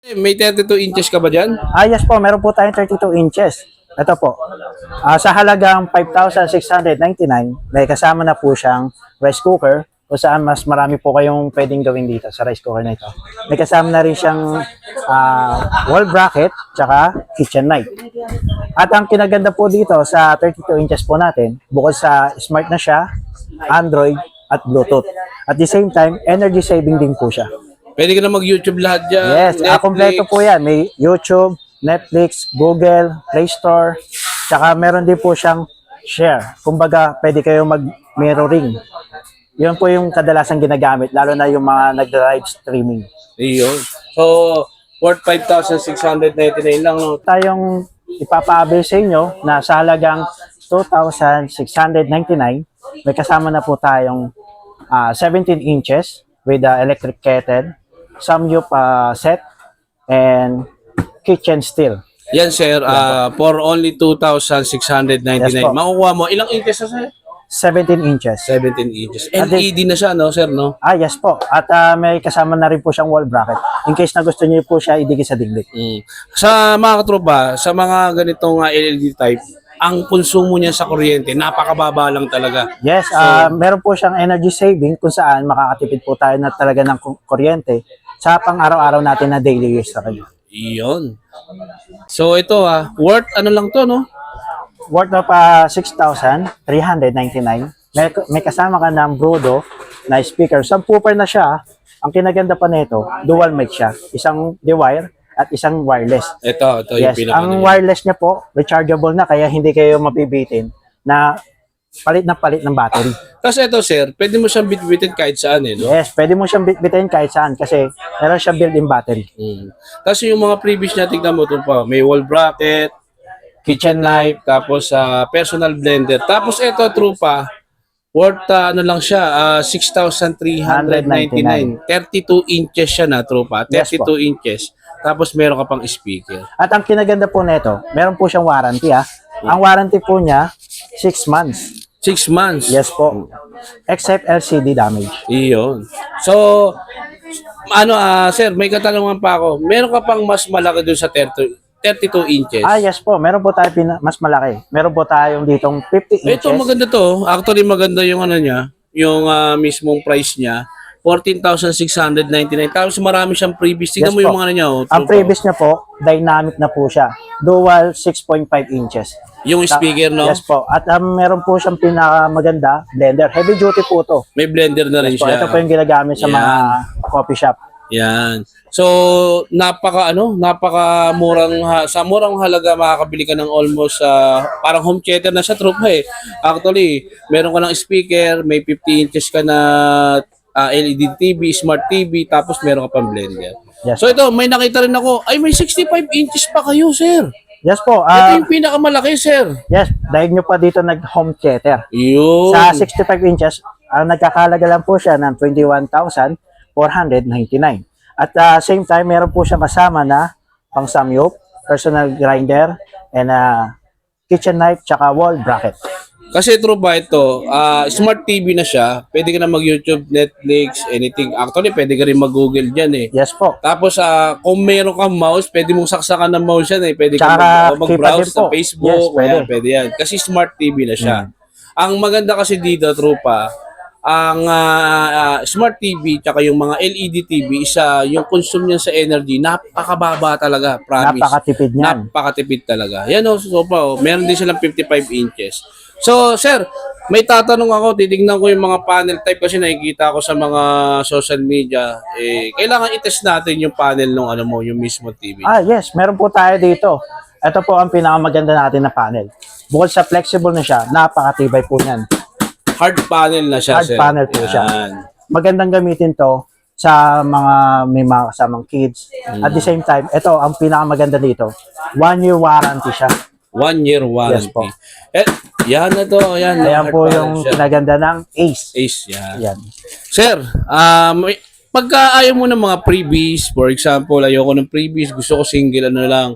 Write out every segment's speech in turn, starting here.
May 32 inches ka ba dyan? Ah, yes po, meron po tayong 32 inches. Ito po. Ah, sa halagang 5,699, may kasama na po siyang rice cooker kung saan mas marami po kayong pwedeng gawin dito sa rice cooker na ito. May kasama na rin siyang ah, wall bracket tsaka kitchen knife. At ang kinaganda po dito sa 32 inches po natin, bukod sa smart na siya, Android at Bluetooth. At the same time, energy saving din po siya. Pwede ka na mag-YouTube lahat dyan. Yes, ah, kompleto po yan. May YouTube, Netflix, Google, Play Store, tsaka meron din po siyang share. Kumbaga, pwede kayo mag-mirroring. Yun po yung kadalasang ginagamit, lalo na yung mga nag-live streaming. Iyon. So, worth 5,699 lang. No? Tayong ipapaabil sa inyo na sa halagang 2,699, may kasama na po tayong ah, 17 inches with the electric kettle, samyup ah, set, and kitchen steel. Yan, sir. ah, for only 2,699. Yes, po. Makukuha mo. Ilang inches na, sir? 17 inches. 17 inches. LED na siya, no, sir, no? Ah, yes po. At ah, may kasama na rin po siyang wall bracket. In case na gusto niyo po siya idikit sa dingding. Mm. Sa mga katropa, sa mga ganitong ah, LED type, ang konsumo niya sa kuryente, napakababa lang talaga. Yes, ah, meron po siyang energy saving kung saan makakatipid po tayo na talaga ng ku- kuryente sa pang-araw-araw natin na daily use sa kanya. Iyon. So, ito ah, worth ano lang to, no? Worth of ah, 6,399. May, may kasama ka ng Brodo na speaker. Subwoofer na siya. Ang kinaganda pa nito, dual mic siya. Isang de-wire at isang wireless. Ito, ito yung Yes, pinaka ang wireless niya po, rechargeable na kaya hindi kayo mabibitin na palit na palit ng battery. Kasi ito, sir, pwede mo siyang bitbitin kahit saan, eh, no? Yes, pwede mo siyang bitbitin kahit saan kasi meron siyang built-in battery. Mm. Tapos yung mga previous niya, tignan mo ito pa, may wall bracket, kitchen knife, tapos sa personal blender. Tapos ito, trupa, worth ah, ano lang siya, ah, 6,399. 32 inches siya na, trupa. 32 Yes po. inches. Tapos meron ka pang speaker. At ang kinaganda po nito, meron po siyang warranty ah. Ang warranty po niya 6 months. 6 months. Yes po. Except LCD damage. Iyon. So, ano, ah, sir, may katanungan pa ako. Meron ka pang mas malaki doon sa 30, 32 inches? Ah, yes po. Meron po tayo pina- mas malaki. Meron po tayong ditong 50 inches. Ito maganda to. Actually maganda yung ano niya, yung ah, mismong price niya. 14,699. Tapos marami siyang previous. Tingnan Yes mo yung po. mga niya. Oh, Ang previous niya po, dynamic na po siya. Dual 6.5 inches. Yung speaker, no? Yes po. At um, meron po siyang pinakamaganda, blender. Heavy duty po to. May blender na rin Po, siya. ito po yung ginagamit sa Yan. mga coffee shop. Yan. So, napaka ano, napaka murang ha- sa murang halaga makakabili ka ng almost ah, parang home theater na sa trupa eh. Actually, meron ka ng speaker, may 50 inches ka na ah, LED TV, smart TV, tapos meron ka pang blender. Yes. So ito, may nakita rin ako, ay may 65 inches pa kayo, sir. Yes po. Ito ah, yung pinakamalaki, sir. yes, dahil nyo pa dito nag-home theater. Yun. Sa 65 inches, ang nagkakalaga lang po siya ng 21,499. At uh, same time, meron po siya kasama na pang samyup, personal grinder, and uh, kitchen knife, tsaka wall bracket. Kasi true ba ito, ah, smart TV na siya, pwede ka na mag-YouTube, Netflix, anything. Actually, pwede ka rin mag-Google dyan eh. Yes po. Tapos, ah, kung meron kang mouse, pwede mong saksakan ng mouse yan eh. Pwede ka Tsaka keypad mag-browse sa Facebook. Yes, pwede. Ayan, pwede yan. Kasi smart TV na siya. Mm. Ang maganda kasi dito, trupa, ang ah, ah, smart TV tsaka yung mga LED TV, isa yung consume niya sa energy, napakababa talaga, promise. Napakatipid niyan. Napakatipid talaga. Yan o, so pa, oh, meron din silang 55 inches. So, sir, may tatanong ako, titignan ko yung mga panel type kasi nakikita ko sa mga social media. Eh, kailangan i-test natin yung panel ng ano mo, yung mismo TV. Ah, yes. Meron po tayo dito. Ito po ang pinakamaganda natin na panel. Bukod sa flexible na siya, napakatibay po niyan. Hard panel na siya, Hard sir. panel po siya. Yan. Magandang gamitin to sa mga may mga kasamang kids. At the same time, ito ang pinakamaganda dito. One year warranty siya. One year warranty. Yes po. Eh, yan na to. Yan, Ayan hard po panel yung siya. pinaganda ng Ace. Ace, yan. Yan. Sir, um, pagka ayaw mo ng mga freebies, for example, ayoko ng freebies, gusto ko single, ano lang,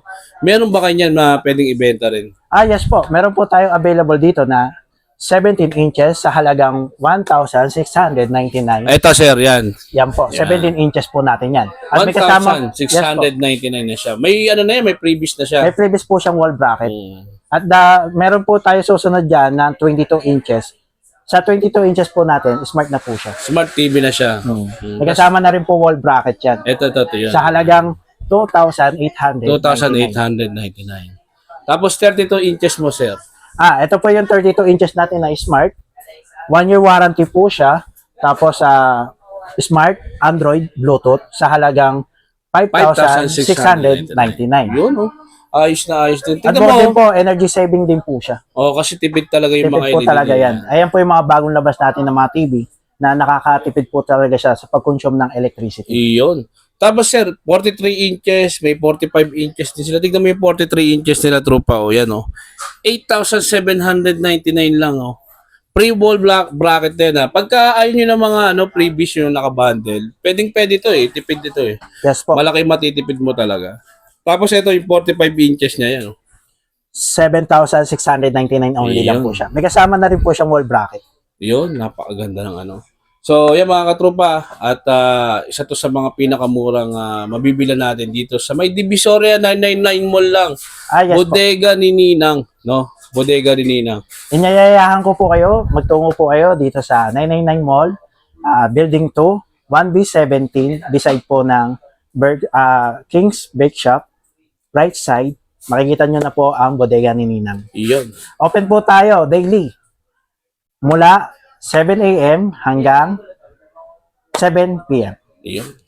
meron ba kanyan na pwedeng ibenta rin? Ah, yes po. Meron po tayong available dito na 17 inches sa halagang 1,699. Ito sir, yan. Yan po, Yan. 17 inches po natin yan. At may kasama, yes po, 1,699 na siya. May ano na yan, may previous na siya. may previous po siyang wall bracket. Mm. At da, meron po tayo susunod dyan na 22 inches. Sa 22 inches po natin, smart na po siya. Smart TV na siya. Mm. May kasama na rin po wall bracket yan. Ito, ito, ito. Yun. Sa halagang 2,800. 2,899. Tapos 32 inches mo, sir. Ah, ito po yung 32 inches natin na smart. One year warranty po siya. Tapos sa smart Android Bluetooth sa halagang 5,699. 5,699. Yun, oh. Ayos na ayos din. At Tingnan more din mo. po, energy saving din po siya. Oh, kasi tipid talaga yung mga Tipid po LED talaga niya. yan. Ayan po yung mga bagong labas natin ng mga TV na nakakatipid po talaga siya sa pag-consume ng electricity. Iyon. Tapos sir, 43 inches, may 45 inches din sila. Tignan mo yung 43 inches nila tropa, oh. Yan, oh. 8,799 lang, oh. Pre-wall black bracket din, ah. Pagka ayaw nyo ng mga, ano, previous yung nakabundle, pwedeng pwede to, eh. Tipid dito, eh. Yes po. Malaki matitipid mo talaga. Tapos ito, yung 45 inches niya, yan, oh. 7,699 only lang Ayun. po siya. May kasama na rin po siyang wall bracket. Yun, napakaganda ng ano. So, yan mga katropa, at ah, isa to sa mga pinakamurang uh, mabibila natin dito sa may Divisoria 999 Mall lang. Ah, yes po. Bodega ni Ninang, no? Bodega ni Ninang. Inyayayahan ko po kayo, magtungo po kayo dito sa 999 Mall, ah, Building 2, 1B17, beside po ng Bird, ah, King's Bake Shop, right side. Makikita nyo na po ang bodega ni Ninang. Iyon. Open po tayo daily. Mula 7 a.m. hanggang 7 p.m. Iyon.